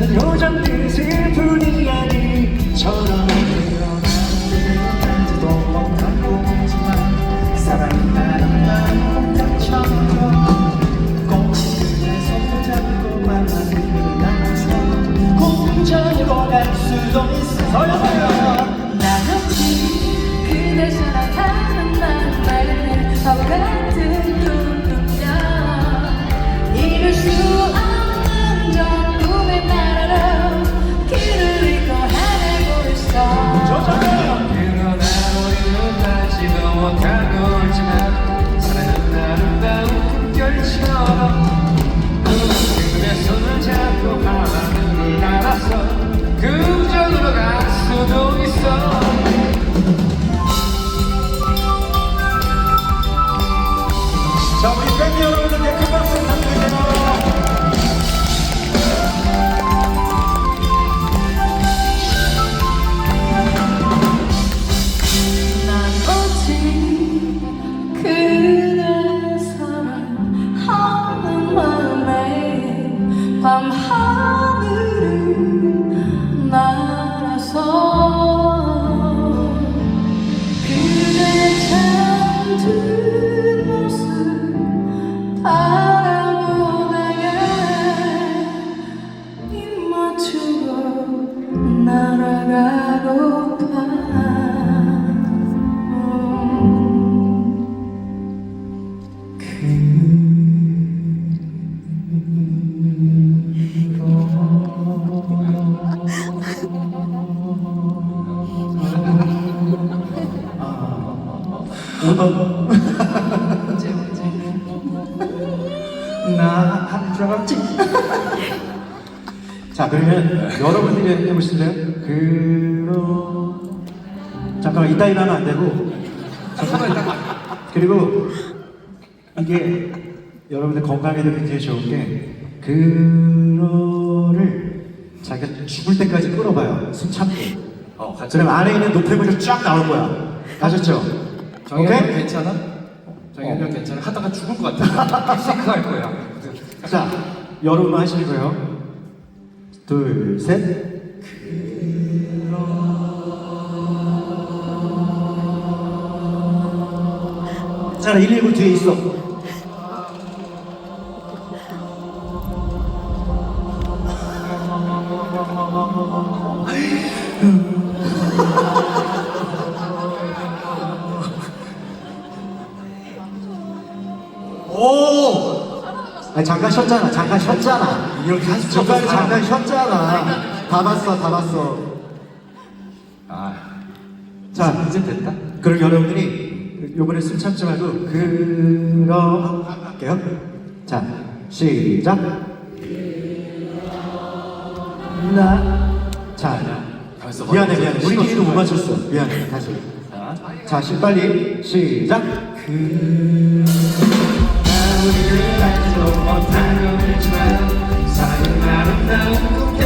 저는 요정들 나한 줄 알았지? 자 그러면 여러분들이 해보실래요? 그러 잠깐만 이따 일하면 안 되고 잠깐만 그리고 이게 여러분들 건강에도 굉장히 좋은 게 그러를 자기가 죽을 때까지 끌어봐요 숨 참고 어 그럼 안에 있는 노폐물이 쫙 나올 거야 아셨죠? 정현이 오케이? 괜찮아? 정현이 형 괜찮아? 하다가 죽을 것 같아 시크할 거야 자, 여러분만 하실 거예요. 둘, 셋. 자, 119 뒤에 있어. 아니, 잠깐 쉬었잖아. 잠깐 쉬었잖아. 이렇게 중간에. 잠깐 쉬었잖아. 다 봤어, 다 봤어. 아 자, 이제 됐다 그럼 여러분들이 요번에 숨 참지 말고 그러 할게요. 자, 시작. 나. 자, 벌써 미안해, 미안해. 우리끼리도 못 맞췄어. 미안해. 다시. 자 자, 시 빨리 시작. 우 리를 알지도 못하고 있지만 사랑은 아름다운 꿈